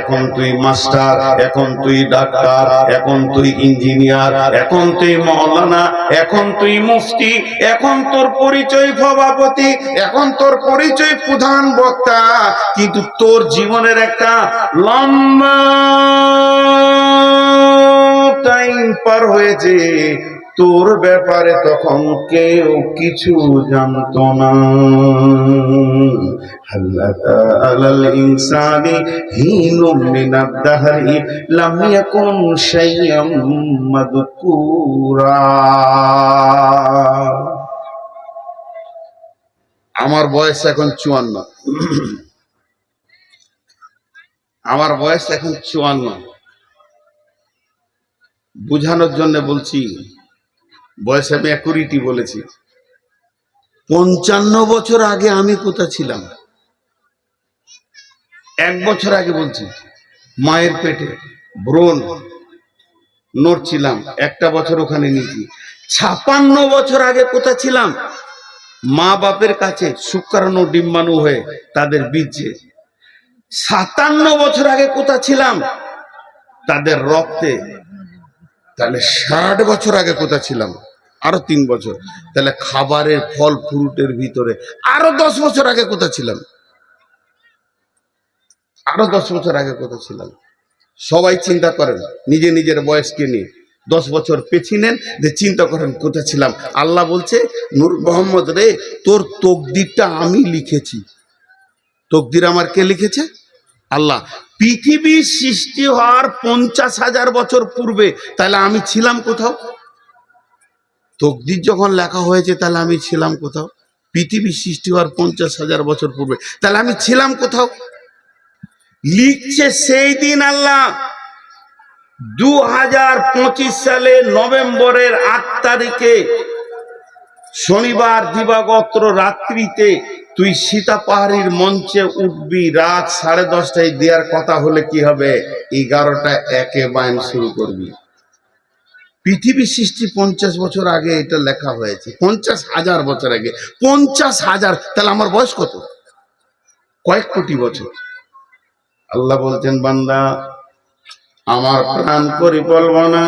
এখন তুই মাস্টার, এখন তুই ডাক্তার, এখন তুই ইঞ্জিনিয়ার, এখন তুই মৌলানা, এখন তুই মুফতি, এখন তোর পরিচয় সভাপতি, এখন তোর পরিচয় প্রধান বক্তা। কিন্তু তোর জীবনের একটা লম্বা টাইম পার হয়েছে। তোর ব্যাপারে তখন কেউ কিছু জানতো না। আমার বয়স এখন চুয়ান্ন। আমার বয়স এখন চুয়ান্ন। বুঝানোর জন্য বলছি বয়স আমি অ্যাকুরিটি বলেছি। পঞ্চান্ন বছর আগে আমি কোথা ছিলাম? এক বছর আগে বলছি, মায়ের পেটে ব্রণ নড়ছিলাম, একটা বছর ওখানে নিয়েছি। ছাপান্ন বছর আগে কোথা ছিলাম? মা বাপের কাছে শুক্রাণু ডিম্বাণু হয়ে তাদের বীজে সাতান্ন বছর আগে কোথা ছিলাম? তাদের রক্তে। তাহলে ষাট বছর আগে কোথা ছিলাম? আরও তিন বছর। তাহলে খাবারের ফল ফ্রুটের ভিতরে আরও দশ বছর আগে কোথা ছিলাম? আরও দশ বছর আগে কোথা ছিলাম? সবাই চিন্তা করেন, নিজে নিজের বয়সকে নিয়ে। দশ বছর পেছি নেন, যে চিন্তা করেন কোথা ছিলাম? আল্লাহ বলছে, নূর মোহাম্মদ রে, তোর তকদিরটা আমি লিখেছি। তকদির আমার কে লিখেছে? আল্লাহ। পৃথিবীর সৃষ্টি হওয়ার পঞ্চাশ হাজার বছর পূর্বে, তাহলে আমি ছিলাম কোথাও? তকদির যখন লেখা হয়েছে, তাহলে আমি ছিলাম কোথাও? পৃথিবীর সৃষ্টি হওয়ার পঞ্চাশ হাজার বছর পূর্বে। তাহলে আমি ছিলাম কোথাও? লিখছে সেই দিন আল্লাহ দু হাজার পঁচিশ সালে নভেম্বরের আট তারিখে শনিবার দিবাগত্র রাত্রিতে তুই সীতা পাহাড়ির মঞ্চে উঠবি, রাত সাড়ে দশটায় দেওয়ার কথা হলে কি হবে? এগারোটা একে বায়ন শুরু করবি। পৃথিবী সৃষ্টি পঞ্চাশ বছর আগে এটা লেখা হয়েছে। পঞ্চাশ হাজার বছর আগে। পঞ্চাশ হাজার, তাহলে আমার বয়স কত? কয়েক কোটি বছর। আল্লাহ বলছেন, বান্দা, আমার প্রাণ পরিকল্পনা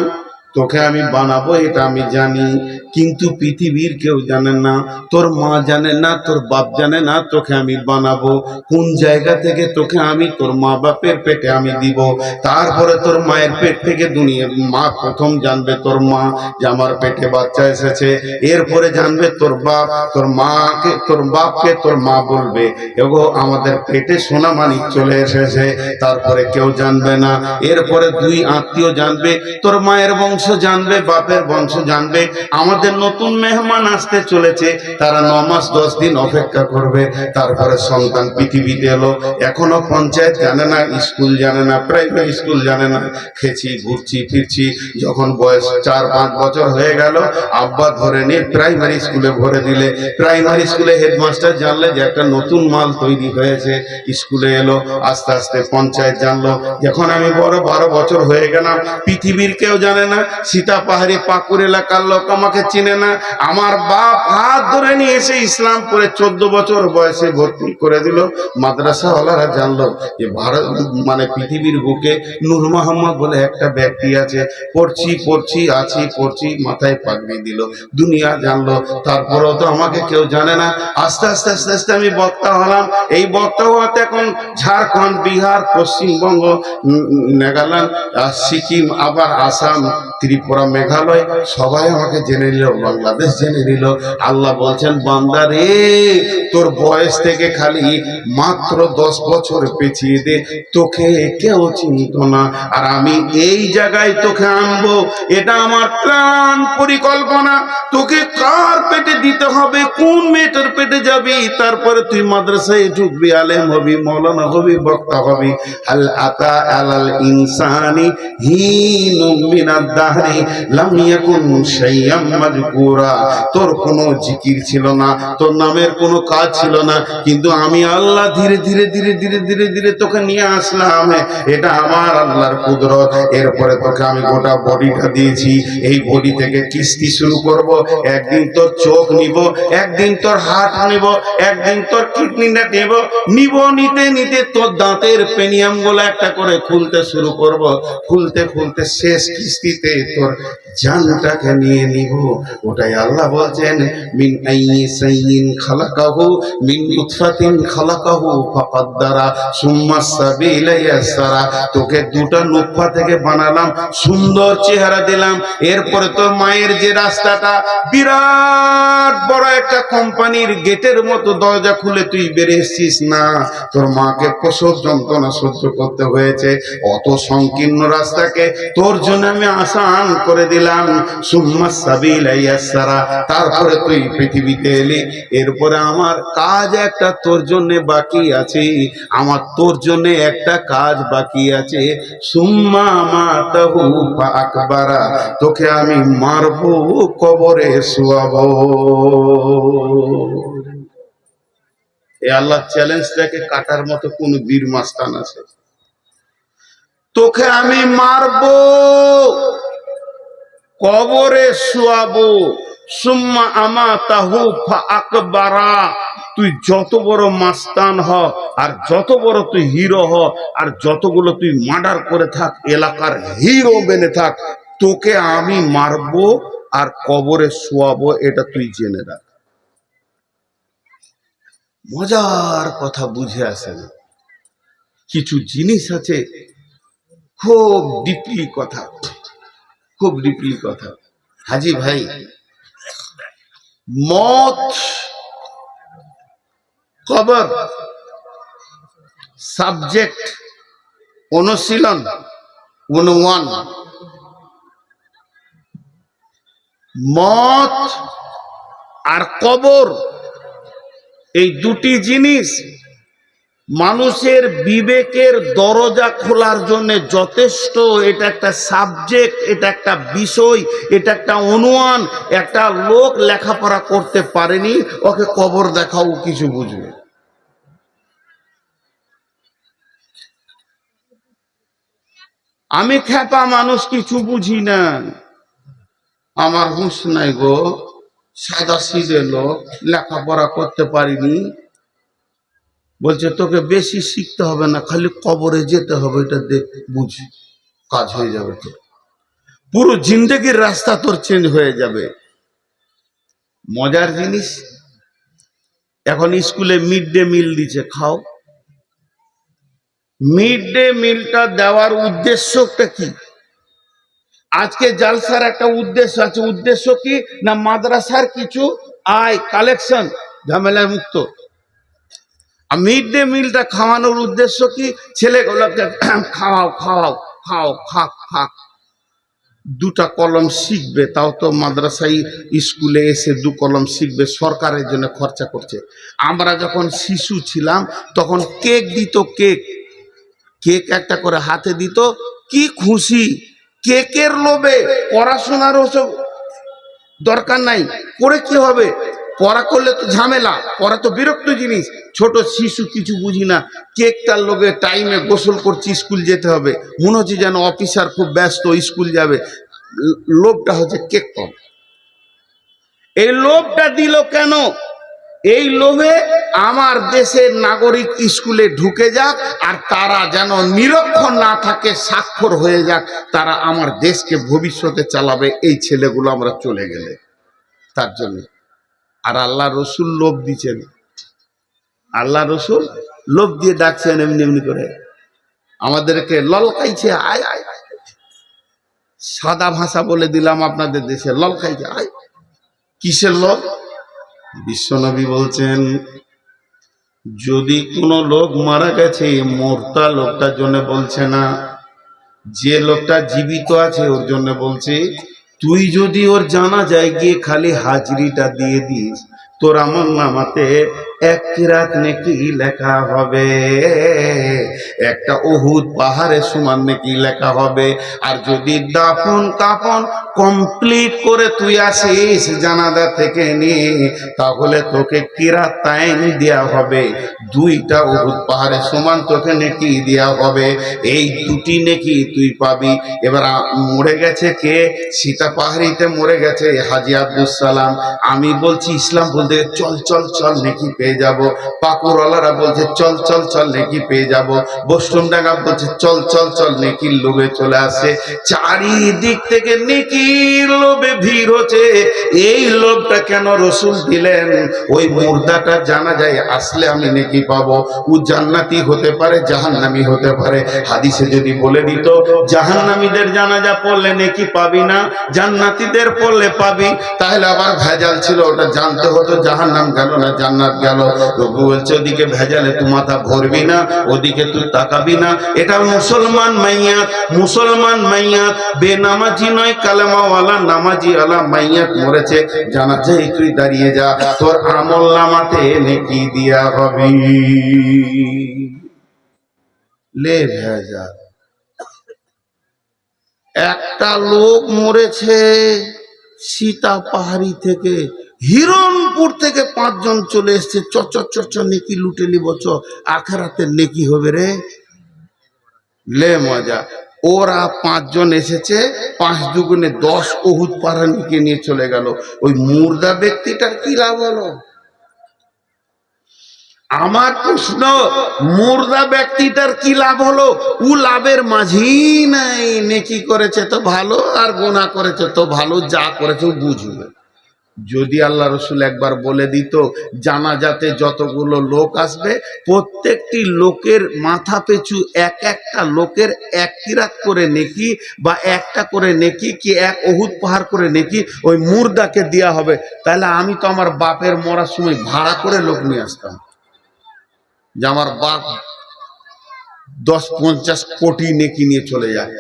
তোকে আমি বানাবো, এটা আমি জানি। কিন্তু পৃথিবীর কেউ জানে না, তোর মা জানে না, তোর বাপ জানে না, তোকে আমি বানাবো। কোন জায়গা থেকে তোকে আমি, তোর মা বাপের পেটে আমি দিব? তারপরে তোর মায়ের পেট থেকে দুনিয়া মা প্রথম জানবে তোর মা যে আমার পেটে বাচ্চা এসেছে। এরপরে জানবে তোর বাপ, তোর মাকে, তোর বাপকে তোর মা বলবে, এগো, আমাদের পেটে সোনা মানিক চলে এসেছে। তারপরে কেউ জানবে না। এরপরে দুই আত্মীয় জানবে, তোর মায়ের বংশ জানবে, বাপের বংশ জানবে। আমাদের নতুন মেহমান আসতে চলেছে, তারা ন মাস দশ দিন অপেক্ষা করবে। তারপরে সন্তান পৃথিবীতে এলো। এখনও পঞ্চায়েত জানে না, স্কুল জানে না, প্রাইমারি স্কুল জানে না। খেছি, ঘুরছি, ফিরছি। যখন বয়স চার পাঁচ বছর হয়ে গেল, আব্বা ধরে নিয়ে প্রাইমারি স্কুলে ভরে দিলে। প্রাইমারি স্কুলে হেডমাস্টার জানলে যে একটা নতুন মাল তৈরি হয়েছে। স্কুলে এলো, আস্তে আস্তে পঞ্চায়েত জানলো যখন আমি বড় বারো বছর হয়ে গেলাম, পৃথিবীর কেউ জানে না, সীতা পাহাড়ি পাকুর এলাকার লোক আমাকে চিনে না। আমার বাপ হাত ধরে নিয়ে এসে ইসলাম করে চোদ্দ বছর বয়সে ভর্তি করে দিল। মাদ্রাসাওয়ালারা জানলো যে ভারত মানে পৃথিবীর বুকে নূর মোহাম্মদ বলে একটা ব্যক্তি আছে। পড়ছি পড়ছি, আছি, পড়ছি, মাথায় পাগড়ি দিল। দুনিয়া জানলো, তারপরেও তো আমাকে কেউ জানে না। আস্তে আস্তে আস্তে আস্তে আমি বক্তা হলাম। এই বক্তা হওয়াতে এখন ঝাড়খণ্ড, বিহার, পশ্চিমবঙ্গ নাগাল্যান্ড সিকিম, আবার আসাম ত্রিপুরা মেঘালয়, সবাই আমাকে জেনে নিল, বাংলাদেশ জেনে নিল। আল্লাহ বলছেন, বান্দা রে, তোর বয়স থেকে খালি মাত্র দশ বছর পেছিয়ে দে, তোকে কেউ চিনত না। আর আমি এই জায়গায় তোকে আনব, এটা আমার প্ল্যান পরিকল্পনা। তোকে কার পেটে দিতে হবে, কোন মেয়েটার পেটে যাবি? তারপরে তুই মাদ্রাসায় ঢুকবি, আলেম হবি, মৌলানা হবি, বক্তা হবি। আল আতা আলাল ইনসানি হিনুম মিনাদ তোর কোনো জিকির ছিল না, তোর নামের কোনো কাজ ছিল না, কিন্তু আমি আল্লাহ ধীরে ধীরে ধীরে ধীরে ধীরে ধীরে তোকে নিয়ে আসলাম। এটা আমার আল্লাহর কুদরত। এরপরে তোকে আমি গোটা বডিটা দিয়েছি। এই বডি থেকে কিস্তি শুরু করব। একদিন তোর চোখ নিব, একদিন তোর হাত নিব, একদিন তোর কিডনিটা নেব। নিব নিতে নিতে তোর দাঁতের পেনিয়ামগুলো একটা করে খুলতে শুরু করব। খুলতে খুলতে শেষ কিস্তিতে তোর জানটাকে নিয়ে নিব। ওটাই আল্লাহ বলছেন, মিন আইয়ি সাইয়িন খালাকাহু, মিন নুতফাতিন খালাকাহু ফাকাদ্দারা, সুম্মা সাবিলা ইয়াসসারা তোকে দুটো নুতফা থেকে বানালাম, সুন্দর চেহারা দিলাম। এরপরে তোর মায়ের যে রাস্তাটা, বিরাট বড় একটা কোম্পানির গেটের মতো দরজা খুলে তুই বেরিয়ে এসছিস না। তোর মাকে প্রসব যন্ত্রণা সহ্য করতে হয়েছে। অত সংকীর্ণ রাস্তাকে তোর জন্য আমি আসান করে দিলাম। সুম্মা সাবিল ইয়াসসারা তারপরে তুই পৃথিবীতে এলি। এরপরে আমার কাজ একটা, তোর জন্য বাকি আছে। আমার তোর জন্য একটা কাজ বাকি আছে। সুম্মা মাতাহু আকবারা তোকে আমি মারবো, কবরে শুয়াবো। এ আল্লাহ চ্যালেঞ্জটাকে কাটার মতো কোন বীর মাস্তান আছে। তোকে আমি মারবো। কবরে শুয়াবো, সুম্মা আমা তাহু আকবারা তুই যত বড় মাস্তান হ, আর যত বড় তুই হিরো হ, আর যতগুলো তুই মার্ডার করে থাক, এলাকার হিরো বেনে থাক, তোকে আমি মারবো আর কবরে শোয়াবো, এটা তুই জেনে রাখ। মজার কথা বুঝে আসে না। কিছু জিনিস আছে, খুব ডিপলি কথা খুব ডিপলি কথা। হাজি ভাই, মত, কবর সাবজেক্ট অনুশীলন অনুমান মত আর কবর, এই দুটি জিনিস মানুষের বিবেকের দরজা খোলার জন্য যথেষ্ট। এটা একটা সাবজেক্ট এটা একটা বিষয়, এটা একটা অনুমান। একটা লোক লেখাপড়া করতে পারেনি, ওকে কবর দেখাও কিছু বুঝবে। আমি খেপা মানুষ কিছু বুঝি না। আমার হুঁশ নাই গো, সাদা সিজে লোক লেখাপড়া করতে পারিনি। বলছে, তোকে বেশি শিখতে হবে না, খালি কবরে যেতে হবে, এটা দেখ বুঝ, কাজ হয়ে যাবে তোর পুরো জিন্দগির রাস্তা তোর চেঞ্জ হয়ে যাবে। মজার জিনিস, এখন স্কুলে মিড ডে মিল দিচ্ছে খাও। মিড ডে মিলটা দেওয়ার উদ্দেশ্যটা কি? আজকে জালসার একটা উদ্দেশ্য আছে, উদ্দেশ্য কি না মাদ্রাসার কিছু আয়, কালেকশন, ঝামেলায় মুক্ত? মিড ডে মিলটা খাওয়ানোর উদ্দেশ্য কি? ছেলেগুলোকে খাওয়াও খাওয়াও খাও খাক খাক। দুটা কলম শিখবে, তাও তো মাদ্রাসায় স্কুলে এসে দু কলম শিখবে, সরকারের জন্য খরচা করছে। আমরা যখন শিশু ছিলাম, তখন কেক দিত কেক। কেক একটা করে হাতে দিত, কি খুশি। কেকের লোভে পড়াশোনার ওসব দরকার নাই। করে কি হবে? পড়া করলে তো ঝামেলা, পড়া তো বিরক্ত জিনিস। ছোট শিশু কিছু বুঝি না কেকটার লোভে টাইমে গোসল করছি স্কুল যেতে হবে। মনে হচ্ছে যেন অফিসার খুব ব্যস্ত স্কুল যাবে। লোভটা হচ্ছে কেক কম। এই লোভটা দিল কেন? এই লোভে আমার দেশের নাগরিক স্কুলে ঢুকে যাক, আর তারা যেন নিরক্ষর না থাকে, স্বাক্ষর হয়ে যাক, তারা আমার দেশকে ভবিষ্যতে চালাবে। এই ছেলেগুলো আমরা চলে গেলে। তার জন্য। আর আল্লাহ রসুল লোভ দিচ্ছেন। আল্লাহ রসুল লোভ দিয়ে ডাকছেন এমনি এমনি করে। আমাদেরকে ললকাইছে, আয় আয়। সাদা ভাষা বলে দিলাম আপনাদের দেশে, ললকাইছে, আয়। কিসের লোভ? বিশ্বনবী বলছেন, যদি কোনো লোক মারা গেছে, মোরতা লোকটার জন্য বলছে না। যে লোকটা জীবিত আছে, ওর জন্য বলছে তুই যদি ওর জানা যায় গিয়ে খালি হাজিরিটা দিয়ে দিস তোর আমার নামাতে এক কিরাত নেকি লেখা হবে, একটা উহুদ পাহাড়ের সমান নেকি লেখা হবে। আর যদি দাফন কাফন কমপ্লিট করে তুই আসিস জানাজা থেকে নিয়ে, তাহলে তোকে দেওয়া হবে। দুইটা উহুদ পাহাড়ের সমান তোকে নেকি দেওয়া হবে। এই দুটি নেকি তুই পাবি। এবার মরে গেছে কে? সীতা পাহাড়িতে মরে গেছে, হাজি আব্দুল সালাম। আমি বলছি ইসলাম বলতে, চল চল চল নেকি পেয়ে যাব। পাকুরওয়ালারা বলছে, চল চল চল নেকি পেয়ে যাব। বৈষ্ণব ডাঙ্গা বলছে, চল চল চল নেকির লোভে চলে আসে। চারিদিক থেকে নেকির লোভে ভিড় হচ্ছে। এই লোভটা কেন রসুল দিলেন? ওই মুর্দাটা জানা যায়, আসলে আমি নেকি পাবো। ও জান্নাতি হতে পারে, জাহান্নামি হতে পারে। হাদিসে যদি বলে দিত, জাহান্নামীদের জানাজা পড়লে নেকি পাবি না, জান্নাতীদের পড়লে পাবি। তাহলে আবার ভেজাল ছিল, ওটা জানতে হতো জাহান্নাম গেল না জান্নাত গেল রঘু বলছে, ওদিকে ভেজালে তুই মাথা ভরবি না, ওদিকে তুই তাকাবি না। এটা মুসলমান মাইয়াত মুসলমান মাইয়াত বেনামাজি নয়, কালেমাওয়ালা নামাজি আলা মাইয়াত মরেছে জানাজাই তুই দাঁড়িয়ে যা, তোর আমল নামাতে নেকি দিয়া হবি। লে ভেজা একটা লোক মরেছে। সীতা পাহাড়ি থেকে হিরণপুর থেকে পাঁচজন চলে এসছে। চচর চ চ নেকি লুটে নিব, চ। আখেরাতের নেকি হবে রে। লে মজা। ওরা পাঁচজন এসেছে, পাঁচ দুগুনে দশ ওহুদ পাহাড়িকে নিয়ে চলে গেল। ওই মুর্দা ব্যক্তিটার কি লাভ হলো? আমার প্রশ্ন, মুর্দা ব্যক্তিটার কি লাভ হলো? উ লাভের মাঝি নাই, নেকি করেছে তো ভালো, আর গোনা করেছে তো ভালো, যা করেছে বুঝবে। যদি আল্লাহ রসুল একবার বলে দিত, জানাজাতে যতগুলো লোক আসবে, প্রত্যেকটি লোকের মাথা পিছু এক একটা লোকের এক কিরাত করে নেকি, বা একটা করে নেকি কি এক অহুত পাহাড় করে নেকি, ওই মুর্দাকে দেওয়া হবে। তাহলে আমি তো আমার বাপের মরার সময় ভাড়া করে লোক নিয়ে আসতাম। যে আমার বাপ দশ পঞ্চাশ কোটি নেকি নিয়ে চলে যায়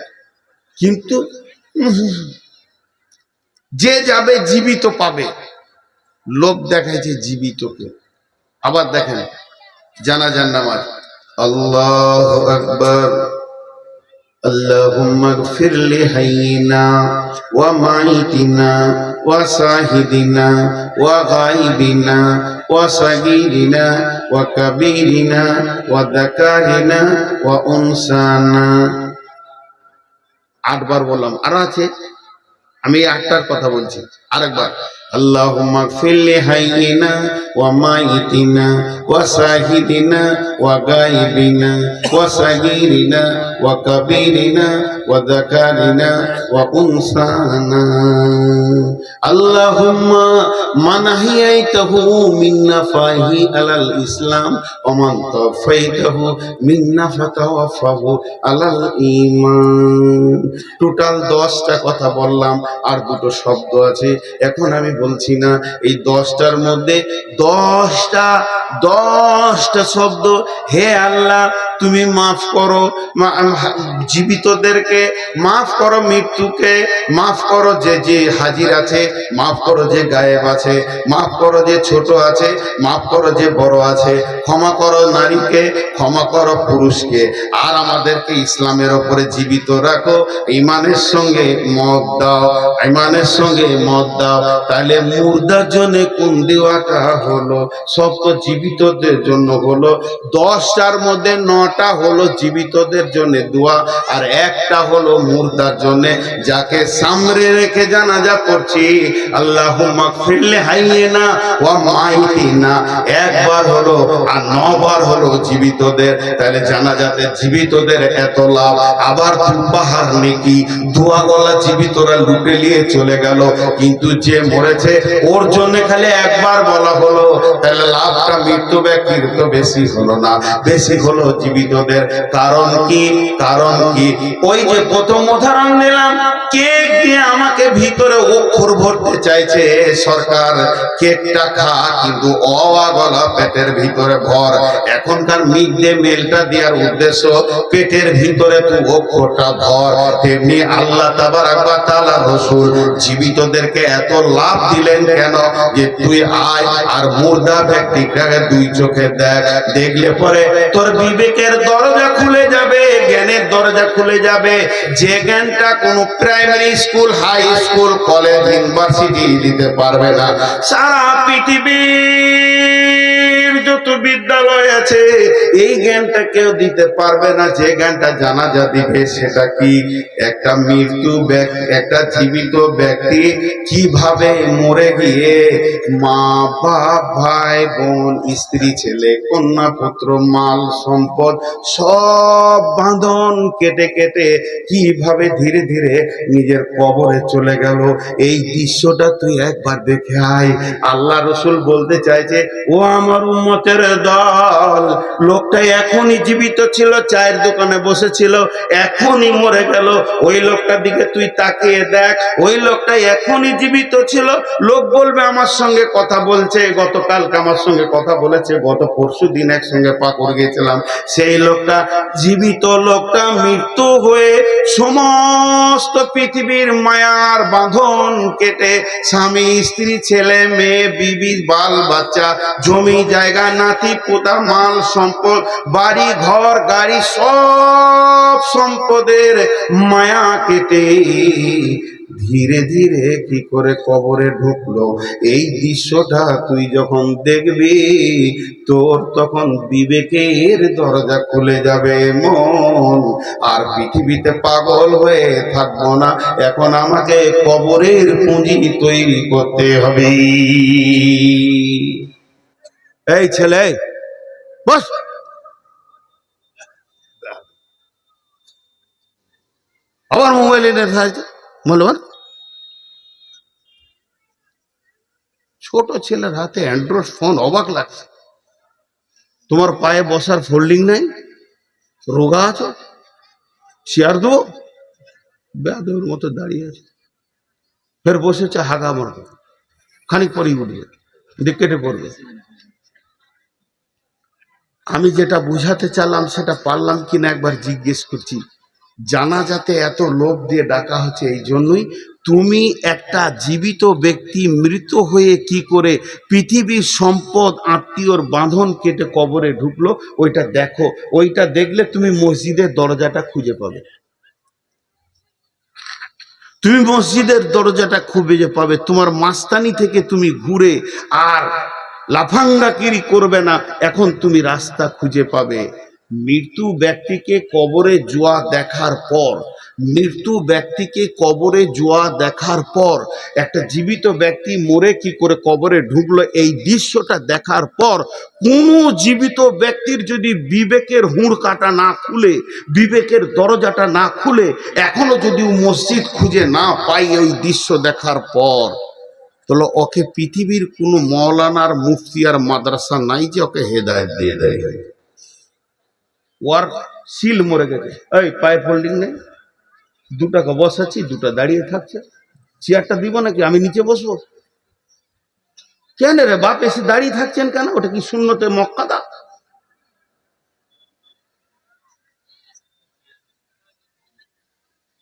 কিন্তু উহুম, যে যাবে জীবিত পাবে লোক দেখাইছে জীবিতকে আবার দেখেন জানাজার নামাজ আল্লাহ আকবর اللهم اغفر لحينا وميتنا وشاهدنا وغائبنا وصغيرنا وكبيرنا وذكرنا وأنثانا আটবার বললাম আর আছে আমি এই আটটার কথা বলছি আরেকবার اللهم اغفر لحينا وميتنا وشاهدنا وغائبنا وصغيرنا وكبيرنا وذكرنا وأنثانا اللهم من أحييته منا فهي على الإسلام ومن توفيته منا فتوفه على الإيمان টোটাল দশটা কথা বললাম আর দুটো শব্দ আছে এখন আমি বলছি না, এই দশটার মধ্যে দশটা দশটা শব্দ, হে আল্লাহ, তুমি মাফ করো জীবিতদেরকে মাফ করো মৃত্যুকে, মাফ করো যে যে হাজির আছে, মাফ করো যে গায়েব আছে, মাফ করো যে ছোট আছে, মাফ করো যে বড় আছে, ক্ষমা করো নারীকে, ক্ষমা করো পুরুষকে। আর আমাদেরকে ইসলামের ওপরে জীবিত রাখো, ইমানের সঙ্গে মত দাও, ইমানের সঙ্গে মত দাও, তাহলে মুর্দার জন্য কোন দেওয়াটা হলো? সব তো জীবিতদের জন্য হলো। দশটার মধ্যে নটা হলো জীবিতদের জন্য দোয়া, আর একটা হলো মুর্দার জন্য, যাকে সামনে রেখে জানাজা করছি। আল্লাহ ফিরলে হাইয়ে না ও মাইতি না একবার হলো আর নবার হলো জীবিতদের। তাহলে জানাজাতে জীবিতদের এত লাভ। আবার পাহাড় নেকি? ধোয়া গলা জীবিতরা লুটে নিয়ে চলে গেল। কিন্তু যে মরেছে ওর জন্য খালি একবার বলা হলো, তাহলে লাভটা মৃত্যু ব্যক্তির তো বেশি হলো না। বেশি হলো জীবিতদের। কারণ কি? কারণ কি? ওই যে প্রথম উদাহরণ গিয়ে আমাকে ভিতরে অক্ষর ভরতে চাইছে সরকার। কেকটা খা, কিন্তু অওয়া গলা পেটের ভিতরে ভর। এখনকার মিড ডে মিলটা দেওয়ার উদ্দেশ্য, পেটের ভিতরে তুই অক্ষরটা ভর। তেমনি আল্লাহ তাবার তাআলা রসুল, জীবিতদেরকে এত লাভ দিলেন কেন? যে তুই আয় আর মুর্দা ব্যক্তিটাকে দুই চোখে দেখ। দেখলে পরে তোর বিবেকের দরজা খুলে যাবে, জ্ঞানের দরজা খুলে যাবে। যে জ্ঞানটা কোনো primary school high school college university দিতে পারবে না। সারা পৃথিবীর যত বিদ্যালয় আছে, এই জ্ঞানটা কেউ দিতে পারবে না। যে জ্ঞানটা জানাজা দিবে, সেটা কি একটা মৃত্যু একটা জীবিত ব্যক্তি কীভাবে মরে গিয়ে মা বাপ, ভাই, বোন, স্ত্রী, ছেলে, কন্যা, পুত্র, মাল, সম্পদ সব বাঁধন কেটে কেটে কীভাবে ধীরে ধীরে নিজের কবরে চলে গেল? এই দৃশ্যটা তুই একবার দেখে আয়। আল্লাহ রসুল বলতে চাইছে, ও আমার উম্মতের দল। লোকটা এখনই জীবিত ছিল, চায়ের দোকানে বসেছিল, এখনই মরে গেল। ওই লোকটার দিকে তুই তাকিয়ে দেখ, ওই লোকটা এখনই জীবিত ছিল। লোক বলবে, আমার সঙ্গে কথা বলছে, গতকালকে আমার সঙ্গে কথা বলেছে, গত পরশু দিন একসঙ্গে পাকড় গিয়েছিলাম। সেই লোকটা জীবিত লোকটা মৃত্যু হয়ে সমস্ত পৃথিবীর মায়ার বাঁধন কেটে স্বামী, স্ত্রী, ছেলে, মেয়ে, বিবি, বাল, বাচ্চা, জমি, জায়গা নাতি পোতা, মাল, সম্পদ, বাড়ি, ঘর, গাড়ি, সব সম্পদের মায়া কেটে ধীরে ধীরে কি করে কবরে ঢুকলো? এই দৃশ্যটা তুই যখন দেখবি, তোর তখন বিবেকের দরজা খুলে যাবে মন। আর পৃথিবীতে পাগল হয়ে থাকব না, এখন আমাকে কবরের পুঁজি তৈরি করতে হবে। এই ছেলে বস। আবার মোবাইল এনে থাকছে বলবেন ছোট ছেলের হাতে অ্যান্ড্রয়েড ফোন অবাক লাগছে। তোমার পায়ে বসার ফোল্ডিং নাই? রোগা আছো? চেয়ার দেবো বেয়াদের মতো দাঁড়িয়ে আছে। ফের বসেছে হাগা মারবে খানিক পরেই উঠবে দিয়ে কেটে পড়বে। আমি যেটা বুঝাতে চাইলাম, সেটা পারলাম কিনা একবার জিজ্ঞেস করছি। জানা যাতে এত লোভ দিয়ে ডাকা হচ্ছে এই জন্যই। তুমি একটা জীবিত ব্যক্তি, মৃত হয়ে কি করে পৃথিবীর সম্পদ, আত্মীয়র বাঁধন কেটে কবরে ঢুকলো, ওইটা দেখো। ওইটা দেখলে তুমি মসজিদের দরজাটা খুঁজে পাবে। তুমি মসজিদের দরজাটা খুঁজে পাবে। তোমার মাস্তানি থেকে তুমি ঘুরে আর লাফাঙ্গাকিরি করবে না, এখন তুমি রাস্তা খুঁজে পাবে। মৃত্যু ব্যক্তিকে কবরে জুয়া দেখার পর, মৃত্যু ব্যক্তিকে কবরে জুয়া দেখার পর, একটা জীবিত ব্যক্তি মরে কি করে কবরে ঢুকলো, এই দৃশ্যটা দেখার পর, কোনো জীবিত ব্যক্তির যদি বিবেকের হুঁড় কাটা না খুলে, বিবেকের দরজাটা না খুলে, এখনও যদি মসজিদ খুঁজে না পাই ওই দৃশ্য দেখার পর। তাহলে ওকে পৃথিবীর কোনো মৌলানার মুফতি আর মাদ্রাসা নাই যে ওকে হেদায়ত দিয়ে দেয়। ওয়ার সিল মরে গেছে। এই পায়ে ফোল্ডিং নেই। দুটাকে বসাচ্ছি দুটা দাঁড়িয়ে থাকছে। চেয়ারটা দিব নাকি? আমি নিচে বসবো। কেন রে বাপ, এসে দাঁড়িয়ে থাকছেন কেন? ওটা কি শূন্যতে মক্কাদা?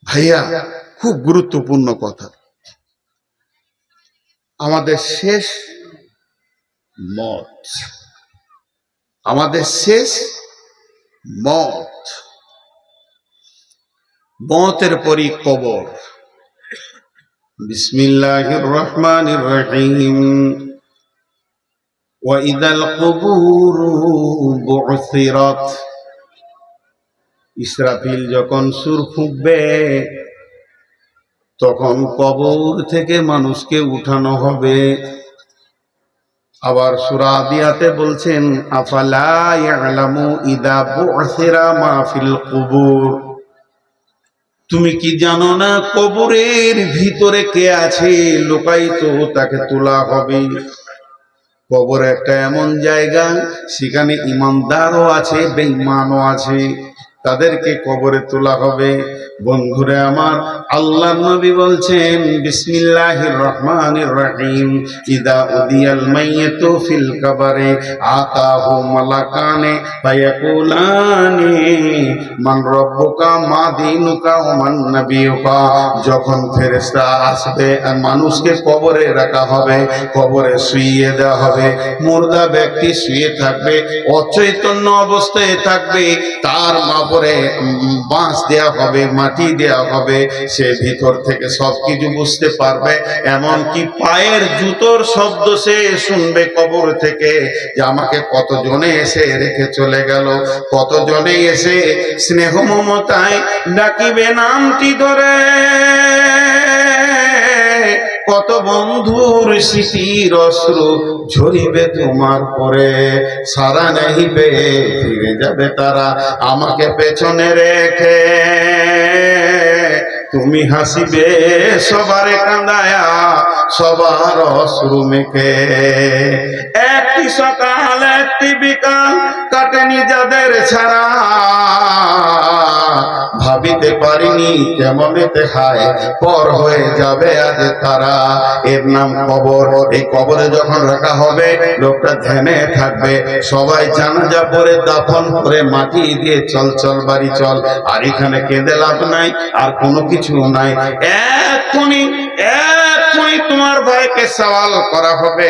ভাইয়া, খুব গুরুত্বপূর্ণ কথা। আমাদের শেষ মত আমাদের শেষ মত মতের পরই কবর বিসমিল্লাহির রহমানির রহিম وإذا القبور بعثرت ইসরাফিল যখন সুর ফুঁকবে তখন কবর থেকে মানুষকে উঠানো হবে। আবার সুরা দিয়াতে বলছেন তুমি কি জানো না কবরের ভিতরে কে আছে? লোকায়িত তাকে তোলা হবে। কবর একটা এমন জায়গা, সেখানে ইমানদারও আছে, বেঈমানও আছে। তাদেরকে কবরে তোলা হবে। বন্ধুরে আমার আল্লাহ নবী বলছেন, বিসমিল্লাহির রহমানির রহিম। ইদা উদিয়াল মাইয়াতু ফিল কবরে, আতাহু মালাকানে, ফায়াকুলানি, মান রব্বুকা মা দীনুকা ওয়া মান নাবিয়ুকা। যখন ফেরেশতা আসবে আর মানুষকে কবরে রাখা হবে, কবরে শুইয়ে দেওয়া হবে। মুর্দা ব্যক্তি শুয়ে থাকবে, অচৈতন্য অবস্থায় থাকবে, তার মাপরে বাঁশ দেয়া হবে, মাটি দেয়া হবে, সে ভিতর থেকে সব কিছু বুঝতে পারবে। এমনকি পায়ের জুতোর শব্দ সে শুনবে কবর থেকে যে আমাকে কতজনে এসে রেখে চলে গেল, কতজনে এসে স্নেহ মমতায় ডাকিবে নামটি ধরে। কত বন্ধুর শিশির অশ্রু ঝরিবে তোমার পরে। সারা নেহিবে ফিরে যাবে তারা আমাকে পেছনে রেখে। তুমি হাসিবে, সবারে কান্দায়া, সবার অশ্রু মেখে। একটি সকাল, একটি বিকাল কাটেনি যাদের ছাড়া। ভাবিতে পারিনি কেমনেতে হায় পর হয়ে যাবে আজ তারা। এর নাম কবর। এই কবরে যখন রাখা হবে, লোকটা ধ্যানে থাকবে। সবাই জানাজা পরে দাফন করে মাটি দিয়ে চল চল, বাড়ি চল। আর এখানে কেঁদে লাভ নাই, আর কোনো কিছু নাই। এক্ষুনি এক্ষুনি তোমার ভাইকে সওয়াল করা হবে।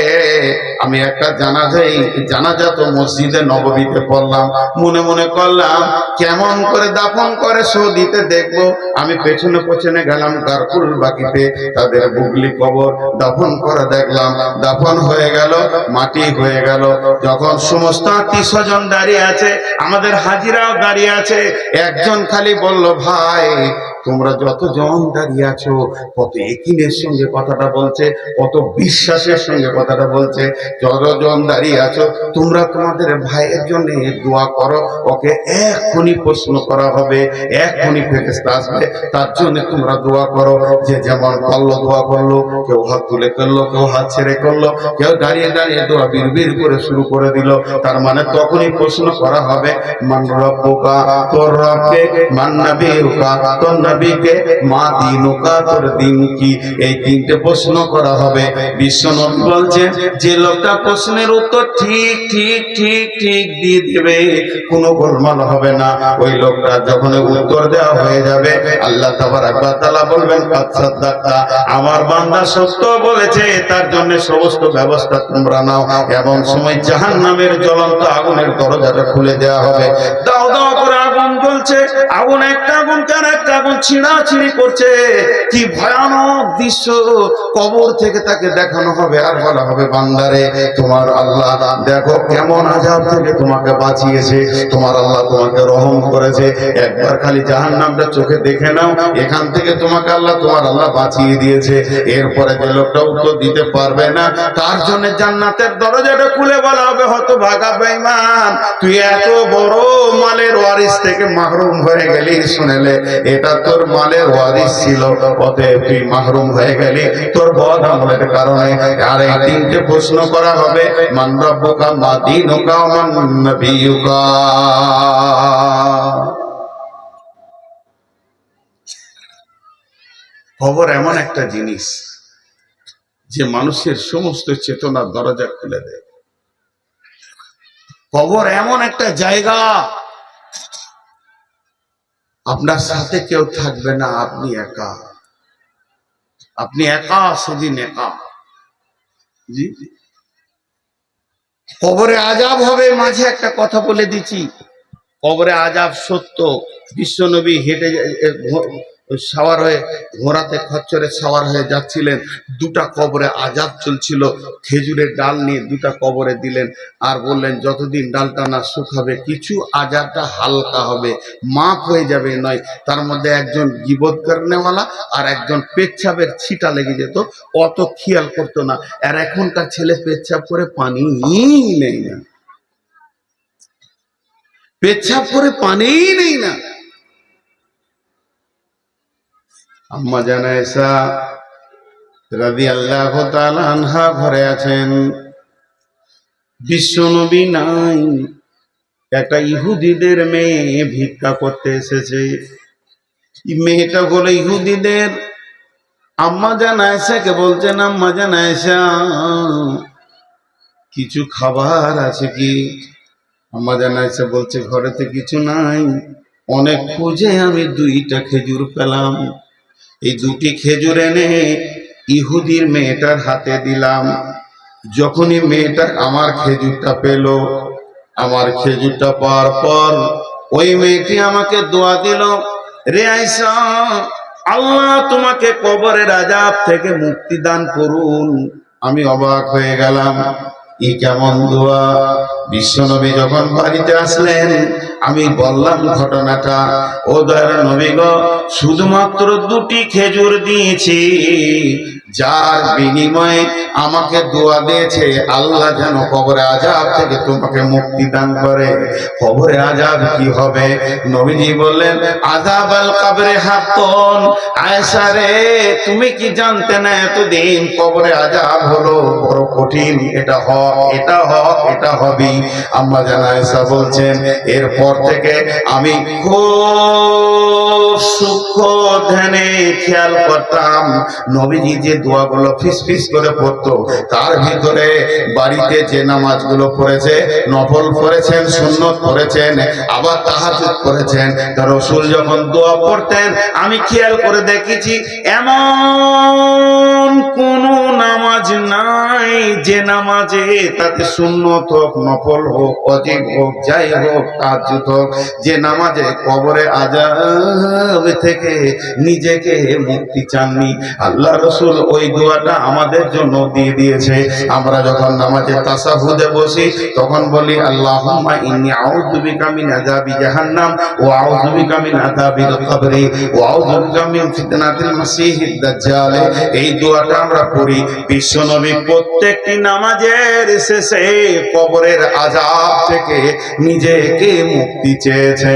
আমি একটা জানাজাই, জানাজা তো মসজিদে নববীতে পড়লাম। মনে মনে করলাম, কেমন করে দাফন করে সৌদিতে দেখব। আমি পেছনে পেছনে গেলাম কারকুল বাকিতে তাদের বুগলি কবর দাফন করে দেখলাম। দাফন হয়ে গেল, মাটি হয়ে গেল। যখন সমস্ত আত্মীয় দাঁড়িয়ে আছে, আমাদের হাজিরাও দাঁড়িয়ে আছে। একজন খালি বলল, ভাই তোমরা যতজন দাঁড়িয়ে আছো, কত একিনের সঙ্গে কথাটা বলছে, কত বিশ্বাসের সঙ্গে কথাটা বলছে, যতজন দাঁড়িয়ে আছো, তোমরা তোমাদের ভাইয়ের জন্য দোয়া করো, ওকে এক্ষুনি প্রশ্ন করা হবে, এক্ষুনি ফেরেস্তা আসবে, তার জন্য তোমরা দোয়া করো, যে যেমন করল, দোয়া করল, কেউ হাত তুলে করল, কেউ হাত ছেড়ে করল, কেউ দাঁড়িয়ে দাঁড়িয়ে দোয়া বিড়বিড় করে শুরু করে দিল, তার মানে তখনই প্রশ্ন করা হবে, মান নবীকে, মা দিনুকা তোর দিন কি? এই তিনটে প্রশ্ন করা হবে। বলছেন যে লোকটা প্রশ্নের উত্তর ঠিক ঠিক ঠিক ঠিক কোনো গোলমাল হবে না। ওই লোকটা যখন উত্তর দেওয়া হয়ে যাবে, আল্লাহ তাবারাক ওয়া তাআলা বলবেন আমার বান্দা সত্য বলেছে, তার জন্য সমস্ত ব্যবস্থা তোমরা নাও। এমন সময় জাহান্নামের জ্বলন্ত আগুনের দরজাটা খুলে দেওয়া হবে। দাও দাও করে জ্বলছে আগুন একটা আগুন কার একটা আগুন, ছিঁড়াছিঁড়ি করছে। কি ভয়ানক দৃশ্য। কবর থেকে তাকে দেখানো হবে আর বলা হবে, বান্দারে, তোমার আল্লাহ দেখো কেমন আজাব থেকে তোমাকে বাঁচিয়েছে। তোমার আল্লাহ তোমাকে রহম করেছে। একবার খালি জাহান নামটা চোখে দেখে নাও, এখান থেকে তোমাকে আল্লাহ তোমার আল্লাহ বাঁচিয়ে দিয়েছে। এরপরে যে লোকটা উত্তর দিতে পারবে না, তার জন্য জান্নাতের দরজাটা খুলে বলা হবে হয়তো ভাগা বেঈমান, তুই এত বড় মালের ওয়ারিস থেকে মাহরুম হয়ে গেলি, শুনেলে এটা তোর মালের ওয়ারিস ছিল, অতএব তুই মাহরুম হয়ে গেলি। তোর বদ আমলের কারণে আর এই তিনটে প্রশ্ন করা হবে, মান রব্বুকা মা দীনুকা মান খবর এমন একটা জিনিস যে মানুষের সমস্ত চেতনার দরজা খুলে দেয়। কবর এমন একটা জায়গা আপনার সাথে কেউ থাকবে না, আপনি একা। আপনি একা, সেদিন একা। জি। কবরে আজাব হবে, মাঝে একটা কথা বলে দিচ্ছি। কবরে আজাব সত্য। বিশ্বনবী হেঁটে সাওয়ার হয়ে ঘোড়াতে খচ্চরে সাওয়ার হয়ে যাচ্ছিলেন। দুটা কবরে আজাদ চলছিল। খেজুরের ডাল নিয়ে দুটা কবরে দিলেন আর বললেন, যতদিন ডালটা না শুকাবে কিছু আজাবটা হালকা হবে। মাপ হয়ে যাবে নয়। তার মধ্যে একজন গিবত করেনেওয়ালা আর একজন পেচ্ছাপের ছিটা লেগে যেত। অত খেয়াল করতো না। আর এখনকার ছেলে পেচ্ছাপ করে পানি নেই না। পেচ্ছাপ করে পানিই নেই না। আম্মা জানা এসা রাদি আল্লাহ আনহা ঘরে আছেন। বিশ্বনবী নাই, একটা ইহুদিদের মেয়ে ভিক্ষা করতে এসেছে। মেয়েটা বলে ইহুদিদের। আম্মা জান আয়সাকে বলছেন, আম্মা জান আয়সা কিছু খাবার আছে কি? আম্মা জান আয়সা বলছে, ঘরেতে কিছু নাই। অনেক খুঁজে আমি দুইটা খেজুর পেলাম। এই দুটি খেজুর এনে ইহুদির মেয়েটার হাতে দিলাম। যখনই মেয়েটা আমার খেজুরটা পেল, আমার খেজুরটা পাওয়ার পর ওই মেয়েটি আমাকে দোয়া দিল, রে আইসা আল্লাহ তোমাকে কবরের আজাব থেকে মুক্তি দান করুন। আমি অবাক হয়ে গেলাম। ই কেমন দোয়া? বিশ্বনবী যখন বাড়িতে আসলেন, আমি বললাম ঘটনাটা। ও দয়ার নবী গো, শুধুমাত্র দুটি খেজুর দিয়েছি। যার বিনিময়ে আমাকে দোয়া দিয়েছে, আল্লাহ যেন কবরে আজাব থেকে তোমাকে মুক্তি দান করে। কবরে আজাব কি হবে? নবীজি বললেন আজাব আল কবরে হাতন আয়েশা রে, তুমি কি জানতে না এতদিন কবরে আজাব হলো? বড় কঠিন, এটা হ এটা হ এটা হবি। আম্মা জান আয়েশা বলছেন, এরপর থেকে আমি খুব সূক্ষ্ম ধ্যানে খেয়াল করতাম। নবীজি যে দোয়াগুলো ফিস ফিস করে পড়তো। তার ভিতরে বাড়িতে যে নামাজগুলো পড়েছে, নফল পড়েছেন, সুন্নত পড়েছেন, আবার তাহাজুদ করেছেন তার রসুল যখন দোয়া পড়তেন, আমি খেয়াল করে দেখেছি, এমন কোন নামাজ নাই যে নামাজে তাতে সুন্নত হোক, নফল হোক, অজীব হোক, যাই হোক তাহাজুদ হোক। যে নামাজে কবরে আজাব থেকে নিজেকে মুক্তি চাননি, আল্লাহ রসুল ওই দোয়াটা আমাদের জন্য দিয়ে দিয়েছে। আমরা যখন নামাজে তাসাহুদে বসি, তখন বলি, আল্লাহুম্মা ইন্নী আউযু বিকা মিন আযাবি জাহান্নাম ওয়া আউযু বিকা মিন আযাবিল কবরি ওয়া মিন ফিতনাতিল মাসিহিদ দাজ্জাল। এই দোয়াটা আমরা পড়ি। বিশ্বনবী প্রত্যেকটি নামাজের শেষে কবরের আযাব থেকে নিজেকে মুক্তি চেয়েছেন।